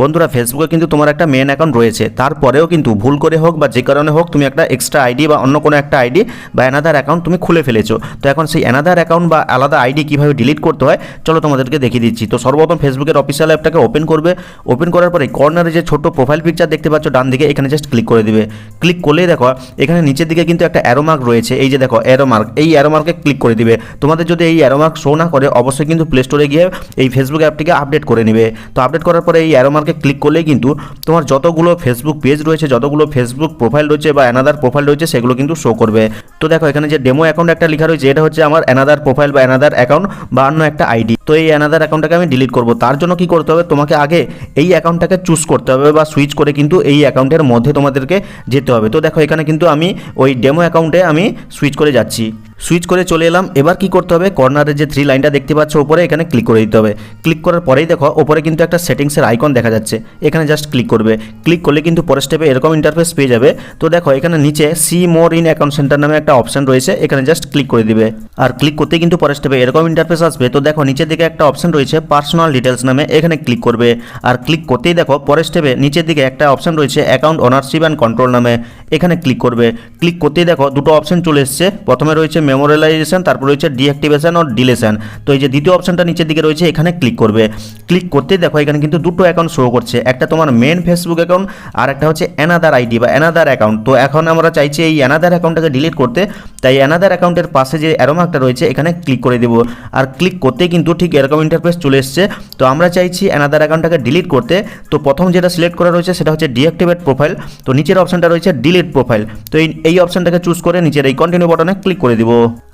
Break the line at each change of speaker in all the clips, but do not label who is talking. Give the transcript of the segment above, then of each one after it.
বন্ধুরা ফেসবুকে কিন্তু তোমার একটা মেন অ্যাকাউন্ট রয়েছে। তারপরেও কিন্তু ভুল করে হোক বা যে কারণে হোক তুমি একটা এক্সট্রা আইডি বা অন্য কোনো একটা আইডি বা অ্যানাদার অ্যাকাউন্ট তুমি খুলে ফেলেছো। তো এখন সেই অ্যানাদার অ্যাকাউন্ট বা আলাদা আইডি কীভাবে ডিলিট করতে হয়, চলো তোমাদেরকে দেখিয়ে দিচ্ছি। তো সর্বপ্রথম ফেসবুকের অফিসিয়াল অ্যাপটাকে ওপেন করবে। ওপেন করার পরে কর্নারে যে ছোট্ট প্রোফাইল পিকচার দেখতে পাচ্ছ, ডান দিকে এখানে জাস্ট ক্লিক করে দিবে। ক্লিক করলেই দেখো, এখানে নিচের দিকে কিন্তু একটা অ্যারোমার্ক রয়েছে। এই যে দেখো অ্যারোমার্ক এই অ্যারোমার্কে ক্লিক করে দিবে। তোমাদের যদি এই অ্যারোমার্ক শো না করে, অবশ্যই কিন্তু প্লে স্টোরে গিয়ে এই ফেসবুক অ্যাপটিকে আপডেট করে নেবে। তো আপডেট করার পরে এই অ্যারো মার্কে ক্লিক করলেই কিন্তু তোমার যতগুলো ফেসবুক পেজ রয়েছে, যতগুলো ফেসবুক প্রোফাইল রয়েছে বা অ্যানাদার প্রোফাইল রয়েছে, সেগুলো কিন্তু শো করবে। তো দেখো, এখানে যে ডেমো অ্যাকাউন্ট একটা লেখা রয়েছে, এটা হচ্ছে আমার অ্যানাদার প্রোফাইল বা অ্যানাদার অ্যাকাউন্ট বা অন্য একটা আইডি তো এই অ্যানাদার অ্যাকাউন্টটাকে আমি ডিলিট করব। তার জন্য কি করতে হবে? তোমাকে আগে এই অ্যাকাউন্টটাকে চুজ করতে হবে বা সুইচ করে কিন্তু এই অ্যাকাউন্টের মধ্যে তোমাদেরকে যেতে হবে। তো দেখো, এখানে কিন্তু আমি ওই ডেমো অ্যাকাউন্টে আমি সুইচ করে যাচ্ছি। সুইচ করে চলে এলাম। এবার কি করতে হবে? কর্নারে যে থ্রি লাইনটা দেখতে পাচ্ছ ওপরে এখানে ক্লিক করে দিতে হবে। ক্লিক করার পরেই দেখো ওপরে কিন্তু একটা সেটিংসের আইকন দেখা যাচ্ছে। এখানে জাস্ট ক্লিক করবে। ক্লিক করলে কিন্তু পরের স্টেপে এরকম ইন্টারফেস পেয়ে যাবে। তো দেখো, এখানে নিচে see more in account centre নামে একটা অপশন রয়েছে। এখানে জাস্ট ক্লিক করে দিবে। আর ক্লিক করতেই কিন্তু পরের স্টেপে এরকম ইন্টারফেস আসবে। তো দেখো, নিচের দিকে একটা অপশন রয়েছে পার্সোনাল ডিটেলস নামে। এখানে ক্লিক করবে। আর ক্লিক করতেই দেখো, পরের স্টেপে নিচের দিকে একটা অপশন রয়েছে অ্যাকাউন্ট ওনারশিপ অ্যান্ড কন্ট্রোল নামে। এখানে ক্লিক করবে। ক্লিক করতেই দেখো দুটো অপশন চলে এসছে। প্রথমে রয়েছে মেমোরিয়ালাইজেশন তারপর রয়েছে ডিঅ্যাক্টিভেশন ও ডিলেশন তো এই যে দ্বিতীয় অপশনটা নিচের দিকে রয়েছে, এখানে ক্লিক করবে। ক্লিক করতেই দেখো এখানে কিন্তু দুটো অ্যাকাউন্ট শো করছে। একটা তোমার মেন ফেসবুক অ্যাকাউন্ট আর একটা হচ্ছে অ্যানাদার আইডি বা অ্যানাদার অ্যাকাউন্ট তো এখন আমরা চাইছি এই অ্যানাদার অ্যাকাউন্টটাকে ডিলিট করতে। তাই অ্যানাদার অ্যাকাউন্টের পাশে যে অ্যারোমার্কটা রয়েছে, এখানে ক্লিক করে দেবো। আর ক্লিক করতেই কিন্তু ঠিক এরকম ইন্টারফেস চলে এসছে। তো আমরা চাইছি অ্যানাদার অ্যাকাউন্টটাকে ডিলিট করতে। তো প্রথম যেটা সিলেক্ট করা রয়েছে, সেটা হচ্ছে ডিঅ্যাক্টিভেট প্রোফাইল তো নিচের অপশনটা রয়েছে ডিলিট প্রোফাইল তো এই এই অপশনটাকে চুজ করে নিচের এই কন্টিনিউ বাটনে ক্লিক করে দিব।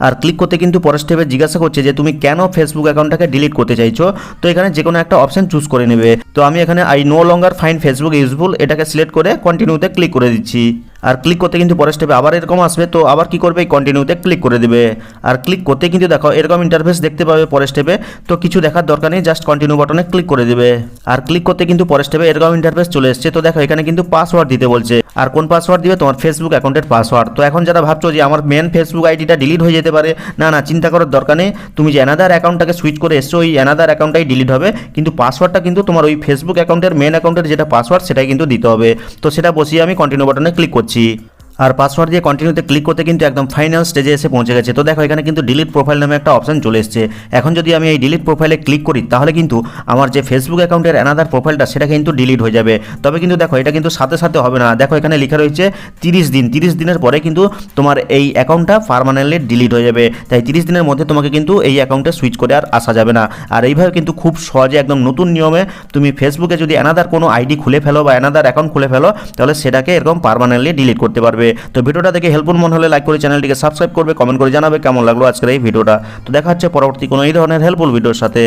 আর ক্লিক করতে কিন্তু পরের স্টেপে জিজ্ঞাসা করছে যে, তুমি কেন ফেসবুক অ্যাকাউন্টটাকে ডিলিট করতে চাইছো? তো এখানে যে কোনো একটা অপশন চুজ করে নেবে। তো আমি এখানে I no longer find Facebook useful এটাকে সিলেক্ট করে কন্টিনিউতে ক্লিক করে দিচ্ছি। আর ক্লিক করতে কিন্তু পরের স্টেপে আবার এরকম আসবে, তো আবার কি করবে? এই কন্টিনিউতে ক্লিক করে দেবে। আর ক্লিক করতে কিন্তু দেখো, এরকম ইন্টারফেস দেখতে পাবে পরের স্টেপে তো কিছু দেখার দরকার নেই জাস্ট কন্টিনিউ বাটনে ক্লিক করে দেবে। আর ক্লিক করতে কিন্তু পরের স্টেপে এরকম ইন্টারফেস চলে এসছে, তো দেখো এখানে কিন্তু পাসওয়ার্ড দিতে বলছে। আর কোন পাসওয়ার্ড দিবে? তোমার ফেসবুক অ্যাকাউন্টের পাসওয়ার্ড তো এখন যারা ভাবছ যে আমার মেন ফেসবুক আইডিটা ডিলিট হয়ে যেতে পারে, না না, চিন্তা করার দরকার নেই। তুমি যে অ্যানাদার অ্যাকাউন্টটাকে সুইচ করে এসছো, ওই অ্যানাদার অ্যাকাউন্টটাই ডিলিট হবে। কিন্তু পাসওয়ার্ডটা কিন্তু তোমার ওই ফেসবুক অ্যাকাউন্টের মেন অ্যাকাউন্টের যেটা পাসওয়ার্ড সেটাই কিন্তু দিতে হবে। তো সেটা বসিয়ে আমি কন্টিনিউ বাটনে ক্লিক করছি। 오로지 আর পাসওয়ার্ড দিয়ে কন্টিনিউতে ক্লিক করতে কিন্তু একদম ফাইনাল স্টেজে এসে পৌঁছে গেছে। তো দেখো, এখানে কিন্তু ডিলিট প্রোফাইল নামে একটা অপশন চলে এসেছে। এখন যদি আমি এই ডিলিট প্রোফাইলে ক্লিক করি, তাহলে কিন্তু আমার যে ফেসবুক অ্যাকাউন্টের অ্যানাদার প্রোফাইলটা সেটা কিন্তু ডিলিট হয়ে যাবে। তবে কিন্তু দেখো, এটা কিন্তু সাথে সাথে হবে না। দেখো, এখানে লেখা রয়েছে তিরিশ দিন। তিরিশ দিনের পরে কিন্তু তোমার এই অ্যাকাউন্টটা পারমানেন্টলি ডিলিট হয়ে যাবে। তাই তিরিশ দিনের মধ্যে তোমাকে কিন্তু এই অ্যাকাউন্টে সুইচ করে আর আসা যাবে না। আর এইভাবে কিন্তু খুব সহজে একদম নতুন নিয়মে তুমি ফেসবুকে যদি অ্যানাদার কোনো আইডি খুলে ফেলো বা অ্যানাদার অ্যাকাউন্ট খুলে ফেলো, তাহলে সেটাকে এরকম পারমানেন্টলি ডিলিট করতে পারবে তো ভিডিওটা দেখে হেল্পফুল মনে হলে লাইক করে চ্যানেলটিকে সাবস্ক্রাইব করবে কমেন্ট করে জানাবে কেমন লাগল আজকের এই ভিডিওটা। তো দেখা হচ্ছে পরবর্তী কোনো এই ধরনের হেল্পফুল ভিডিওর সাথে।